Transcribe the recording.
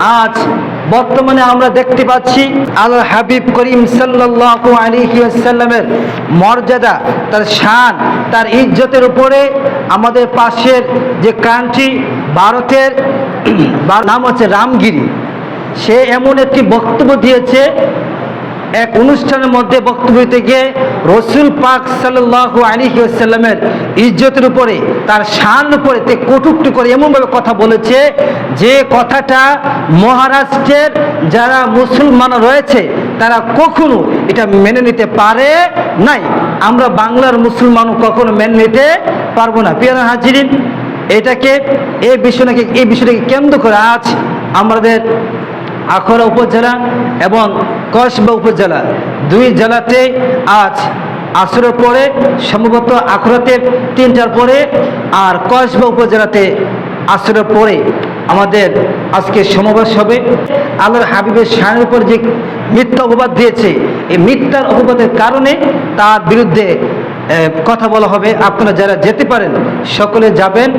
আজ বর্তমানে আমরা দেখতে পাচ্ছি আল্লাহ হাবিব করিম সাল্লু আলিহাসাল্লামের মর্যাদা, তার শান, তার ইজ্জতের উপরে আমাদের পাশের যে কান্ট্রি, ভারতের নাম হচ্ছে রামগিরি। সে এমন একটি বক্তব্য দিয়েছে এক অনুষ্ঠানের মধ্যে বক্তব্য গিয়ে রসুল পাক সাল্লাল্লাহু আলাইহি ওয়াসাল্লামের ইজ্জতের উপরে, তার শান উপরে তে কটুক্তি করে এমনভাবে কথা বলেছে যে কথাটা মহারাষ্ট্রের যারা মুসলমান রয়েছে, তারা কখনো এটা মেনে নিতে পারে নাই। আমরা বাংলার মুসলমানও কখনো মেনে নিতে পারব না। পিয়ার হাজিরিন, এটাকে এই বিষয়টাকে এই বিষয়টাকে কেন্দ্র করে আজ আমাদের আখড়া উপজেলা এবং কসবা উপজেলা। দুই জেলাতে আজ আসরের পরে, সম্ভবত আখড়াতে তিনটার পরে আর কসবা উপজেলাতে আসরের পরে আমাদের আজকে সমাবেশ হবে। আল্লাহর হাবিবের শানের উপর যে মিথ্যা অপবাদ দিয়েছে, এই মিথ্যার অপবাদের কারণে তার বিরুদ্ধে কথা বলা হবে। আপনারা যারা যেতে পারেন, সকলে যাবেন।